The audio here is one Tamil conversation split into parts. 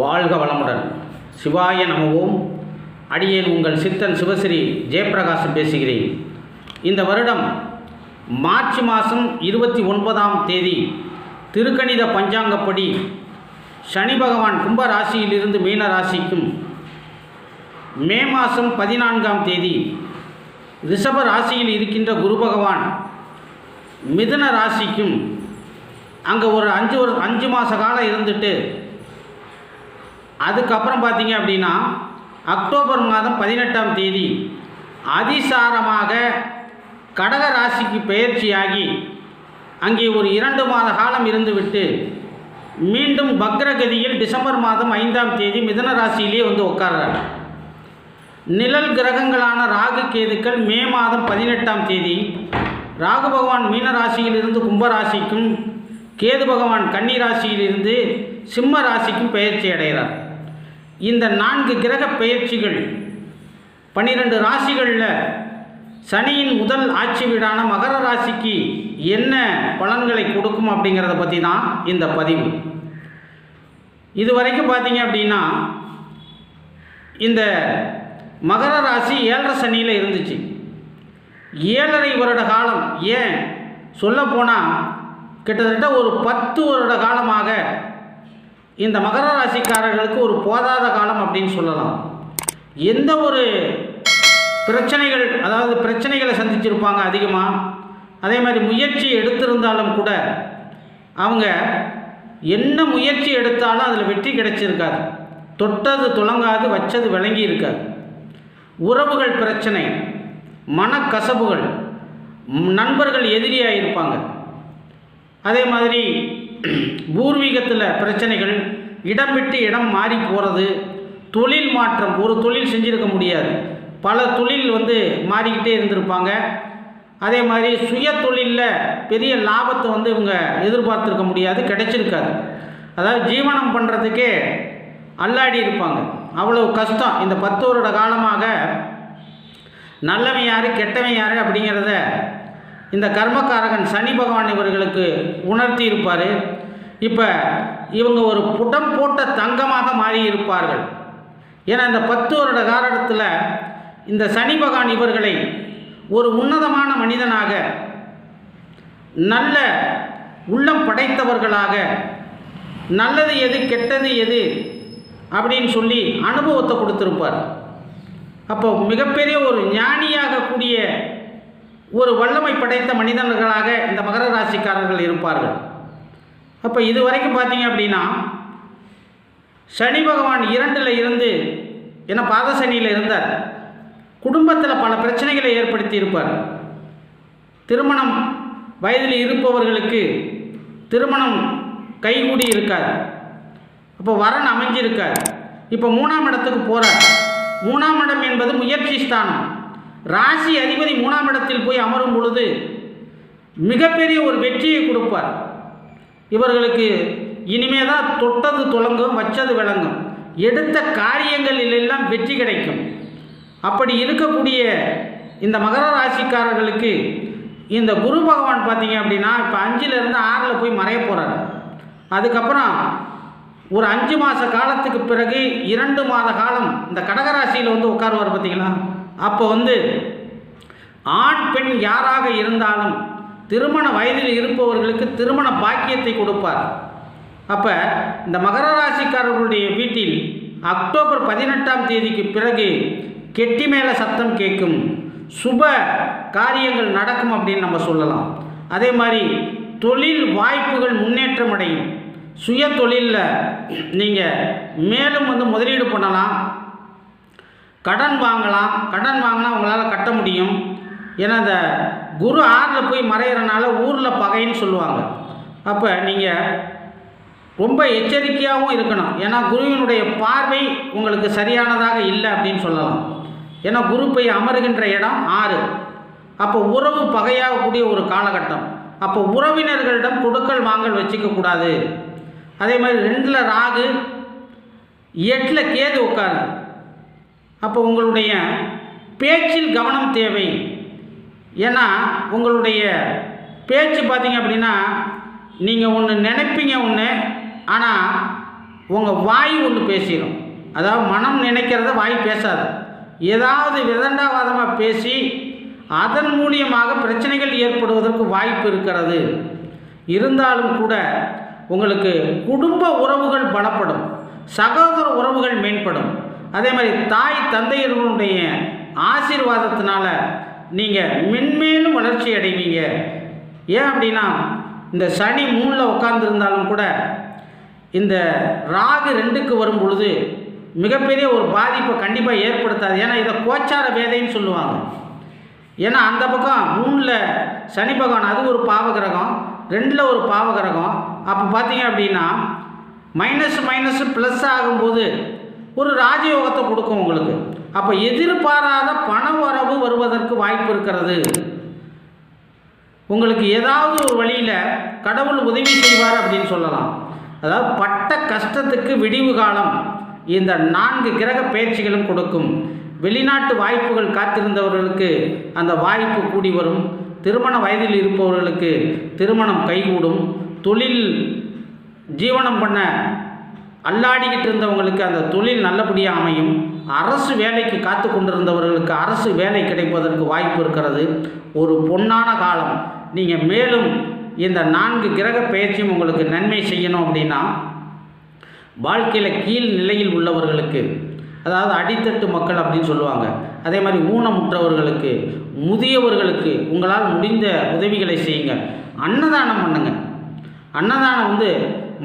வாழ்க வளமுடன். சிவாய நமவும். அடியேன் உங்கள் சித்தன் சிவஸ்ரீ ஜெயப்பிரகாஷ் பேசுகிறேன். இந்த வருடம் மார்ச் மாதம் இருபத்தி ஒன்பதாம் தேதி திருக்கணித பஞ்சாங்கப்படி சனி பகவான் கும்ப ராசியிலிருந்து மீன ராசிக்கும் மே மாதம் பதினான்காம் தேதி ரிஷப ராசியில் இருக்கின்ற குரு பகவான் மிதுன ராசிக்கும் அங்கே ஒரு அஞ்சு ஒரு அஞ்சு மாத காலம் இருந்துட்டு அதுக்கப்புறம் பார்த்தீங்க அப்படின்னா அக்டோபர் மாதம் பதினெட்டாம் தேதி அதிசாரமாக கடக ராசிக்கு பயிற்சியாகி அங்கே ஒரு இரண்டு மாத காலம் இருந்துவிட்டு மீண்டும் பக்ரகதியில் டிசம்பர் மாதம் ஐந்தாம் தேதி மிதன ராசியிலேயே வந்து உட்கார்றார். நிழல் கிரகங்களான ராகு கேதுக்கள் மே மாதம் பதினெட்டாம் தேதி ராகு பகவான் மீன ராசியிலிருந்து கும்பராசிக்கும் கேது பகவான் கன்னி ராசியிலிருந்து சிம்ம ராசிக்கும் பெயர்ச்சி அடைகிறார். இந்த நான்கு கிரக பெயர்ச்சிகள் பன்னிரெண்டு ராசிகளில் சனியின் முதல் ஆட்சி வீடான மகர ராசிக்கு என்ன பலன்களை கொடுக்கும் அப்படிங்கிறத பற்றி தான் இந்த பதிவு. இது வரைக்கும் பார்த்தீங்க அப்படின்னா இந்த மகர ராசி ஏழரை சனியில் இருந்துச்சு. ஏழரை வருட காலம் ஏன்? சொல்லப்போனால் கிட்டத்தட்ட ஒரு பத்து வருட காலமாக இந்த மகர ராசிக்காரர்களுக்கு ஒரு போதாத காலம் அப்படின்னு சொல்லலாம். எந்த ஒரு பிரச்சனைகள் அதாவது பிரச்சனைகளை சந்திச்சிருப்பாங்க அதிகமாக அதே மாதிரி முயற்சி எடுத்திருந்தாலும் கூட அவங்க என்ன முயற்சி எடுத்தாலும் அதில் வெற்றி கிடைச்சிருக்காது. தொட்டது துளங்காது வச்சது விளங்கி இருக்காது. உறவுகள் பிரச்சனை மனக்கசப்புகள் நண்பர்கள் எதிரியாக இருப்பாங்க அதே மாதிரி பூர்வீகத்தில் பிரச்சனைகள் இடம் விட்டு இடம் மாறி போகிறது தொழில் மாற்றம் ஒரு தொழில் செஞ்சிருக்க முடியாது. பல தொழில் வந்து மாறிக்கிட்டே இருந்திருப்பாங்க. அதே மாதிரி சுய தொழிலில் பெரிய லாபத்தை வந்து இவங்க எதிர்பார்த்துருக்க முடியாது கிடைச்சிருக்காது. அதாவது ஜீவனம் பண்ணுறதுக்கே அல்லாடி இருப்பாங்க. அவ்வளோ கஷ்டம். இந்த பத்து வருட காலமாக நல்லவன் யார் கெட்டவன் யார் அப்படிங்கிறத இந்த கர்மக்காரகன் சனி பகவான் இவர்களுக்கு உணர்த்தி இருப்பார் இப்போ இவங்க ஒரு புடம் போட்ட தங்கமாக மாறி இருப்பார்கள் ஏன்னா இந்த பத்து வருட காலத்தில் இந்த சனி பகவான் இவர்களை ஒரு உன்னதமான மனிதனாக நல்ல உள்ளம் படைத்தவர்களாக நல்லது எது கெட்டது எது அப்படின்னு சொல்லி அனுபவத்தை கொடுத்துருப்பார். அப்போ மிகப்பெரிய ஒரு ஞானியாக கூடிய ஒரு வல்லமை படைத்த மனிதர்களாக இந்த மகர ராசிக்காரர்கள் இருப்பார்கள். அப்போ இது வரைக்கும் பார்த்தீங்க அப்படின்னா சனி பகவான் இரண்டில் இருந்து ஏன்னா பாத சனியில் இருந்தார். குடும்பத்தில் பல பிரச்சனைகளை ஏற்படுத்தி இருப்பார். திருமணம் வயதில் இருப்பவர்களுக்கு திருமணம் கைகூடி இருக்கார். அப்போ வரன் அமைஞ்சிருக்கார். இப்போ மூணாம் இடத்துக்கு போகிறார் மூணாம் இடம் என்பது முயற்சி ஸ்தானம். ராசி அதிபதி மூணாம் இடத்தில் போய் அமரும் பொழுது மிகப்பெரிய ஒரு வெற்றியை கொடுப்பார். இவர்களுக்கு இனிமே தான் தொட்டது துலங்கும் வச்சது விளங்கும். எடுத்த காரியங்களில் எல்லாம் வெற்றி கிடைக்கும். அப்படி இருக்கக்கூடிய இந்த மகர ராசிக்காரர்களுக்கு இந்த குரு பகவான் பார்த்தீங்க அப்படின்னா இப்போ அஞ்சிலிருந்து ஆறில் போய் மறைய போகிறார் அதுக்கப்புறம் ஒரு அஞ்சு மாத காலத்துக்கு பிறகு இரண்டு மாத காலம் இந்த கடகராசியில் வந்து உட்காருவார் பார்த்தீங்களா? அப்போ வந்து ஆண் பெண் யாராக இருந்தாலும் திருமண வயதில் இருப்பவர்களுக்கு திருமண பாக்கியத்தை கொடுப்பார். அப்போ இந்த மகர ராசிக்காரர்களுடைய வீட்டில் அக்டோபர் பதினெட்டாம் தேதிக்கு பிறகு கெட்டி மேலே சத்தம் கேட்கும் சுப காரியங்கள் நடக்கும் அப்படின்னு நம்ம சொல்லலாம். அதே மாதிரி தொழில் வாய்ப்புகள் முன்னேற்றம் அடையும். சுய தொழிலில் நீங்கள் மேலும் வந்து முதலீடு பண்ணலாம். கடன் வாங்கலாம். கடன் வாங்கினா உங்களால் கட்ட முடியும். ஏன்னா இந்த குரு ஆறில் போய் மறையிறனால ஊரில் பகைன்னு சொல்லுவாங்க. அப்போ நீங்கள் ரொம்ப எச்சரிக்கையாகவும் இருக்கணும். ஏன்னா குருவினுடைய பார்வை உங்களுக்கு சரியானதாக இல்லை அப்படின்னு சொல்லலாம். ஏன்னா குரு போய் அமருகின்ற இடம் ஆறு. அப்போ உறவு பகையாகக்கூடிய ஒரு காலகட்டம். அப்போ உறவினர்களிடம் கொடுக்கல் வாங்கல் வச்சுக்கக்கூடாது அதே மாதிரி ரெண்டில் ராகு எட்டில் கேது உட்காரு அப்போ உங்களுடைய பேச்சில் கவனம் தேவை. ஏன்னா உங்களுடைய பேச்சு பார்த்தீங்க அப்படின்னா நீங்கள் ஒன்று நினைப்பீங்க ஒன்று ஆனால் உங்கள் வாய் ஒன்று பேசிடும் அதாவது மனம் நினைக்கிறத வாய் பேசாது. ஏதாவது விதண்டாவாதமாக பேசி அதன் மூலியமாக பிரச்சனைகள் ஏற்படுவதற்கு வாய்ப்பு இருக்கிறது. இருந்தாலும் கூட உங்களுக்கு குடும்ப உறவுகள் பலப்படும். சகோதர உறவுகள் மேம்படும். அதே மாதிரி தாய் தந்தையர்களுடைய ஆசீர்வாதத்தினால நீங்கள் மென்மேலும் வளர்ச்சி அடைவீங்க. ஏன் அப்படின்னா இந்த சனி மூணில் உட்காந்துருந்தாலும் கூட இந்த ராகு ரெண்டுக்கு வரும் பொழுது மிகப்பெரிய ஒரு பாதிப்பை கண்டிப்பாக ஏற்படுத்தாது. ஏன்னா இதை கோச்சார வேதைன்னு சொல்லுவாங்க. ஏன்னா அந்த பக்கம் மூணில் சனி பகவான் அது ஒரு பாவகிரகம் ரெண்டில் ஒரு பாவகிரகம். அப்போ பார்த்தீங்க அப்படின்னா மைனஸ் மைனஸ் ப்ளஸ் ஆகும்போது ஒரு ராஜயோகத்தை கொடுக்கும் உங்களுக்கு. அப்போ எதிர்பாராத பண வரவு வருவதற்கு வாய்ப்பு இருக்கிறது. உங்களுக்கு ஏதாவது ஒரு வழியில் கடவுள் உதவி செய்வார் அப்படின்னு சொல்லலாம். அதாவது பட்ட கஷ்டத்துக்கு விடிவு காலம் இந்த நான்கு கிரக பயிற்சிகளும் கொடுக்கும். வெளிநாட்டு வாய்ப்புகள் காத்திருந்தவர்களுக்கு அந்த வாய்ப்பு கூடி வரும். திருமண வயதில் இருப்பவர்களுக்கு திருமணம் கைகூடும். தொழில் ஜீவனம் பண்ண அல்லாடிக்கிட்டு இருந்தவங்களுக்கு அந்த தொழில் நல்லபடியாக அமையும். அரசு வேலைக்கு காத்து கொண்டிருந்தவர்களுக்கு அரசு வேலை கிடைப்பதற்கு வாய்ப்பு இருக்கிறது. ஒரு பொன்னான காலம். நீங்கள் மேலும் இந்த நான்கு கிரக பயிற்சியும் உங்களுக்கு நன்மை செய்யணும் அப்படின்னா வாழ்க்கையில் கீழ் நிலையில் உள்ளவர்களுக்கு அதாவது அடித்தட்டு மக்கள் அப்படின்னு சொல்லுவாங்க. அதே மாதிரி ஊனமுற்றவர்களுக்கு முதியவர்களுக்கு உங்களால் முடிந்த உதவிகளை செய்யுங்க. அன்னதானம் பண்ணுங்க. அன்னதானம் வந்து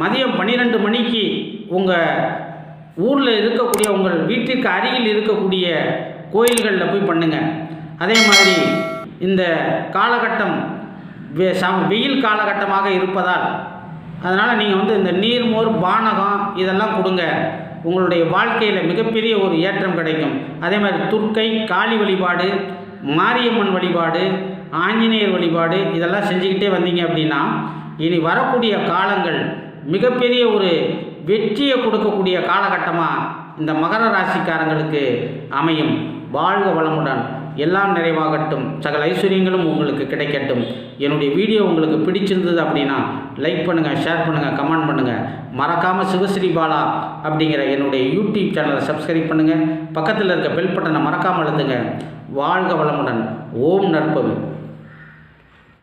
மதியம் பன்னிரெண்டு மணிக்கு உங்கள் ஊரில் இருக்கக்கூடிய உங்கள் வீட்டிற்கு அருகில் இருக்கக்கூடிய கோயில்களில் போய் பண்ணுங்கள் அதே மாதிரி இந்த காலகட்டம் வெ வெயில் காலகட்டமாக இருப்பதால் அதனால் நீங்கள் வந்து இந்த நீர்மோர் பானகம் இதெல்லாம் கொடுங்க. உங்களுடைய வாழ்க்கையில் மிகப்பெரிய ஒரு ஏற்றம் கிடைக்கும். அதே மாதிரி துர்க்கை காளி வழிபாடு மாரியம்மன் வழிபாடு ஆஞ்சநேயர் வழிபாடு இதெல்லாம் செஞ்சுக்கிட்டே வந்தீங்க அப்படின்னா இனி வரக்கூடிய காலங்கள் மிகப்பெரிய ஒரு வெற்றியை கொடுக்கக்கூடிய காலகட்டமாக இந்த மகர ராசிக்காரங்களுக்கு அமையும். வாழ்க வளமுடன். எல்லாம் நிறைவாகட்டும். சகல ஐஸ்வர்யங்களும் உங்களுக்கு கிடைக்கட்டும். என்னுடைய வீடியோ உங்களுக்கு பிடிச்சிருந்தது அப்படின்னா லைக் பண்ணுங்கள் ஷேர் பண்ணுங்கள் கமெண்ட் பண்ணுங்கள் மறக்காமல் சிவஸ்ரீ பாலா அப்படிங்கிற என்னுடைய யூடியூப் சேனலை சப்ஸ்கிரைப் பண்ணுங்கள் பக்கத்தில் இருக்க பெல் பட்டனை மறக்காமல் எழுதுங்க வாழ்க வளமுடன். ஓம் நற்பவி.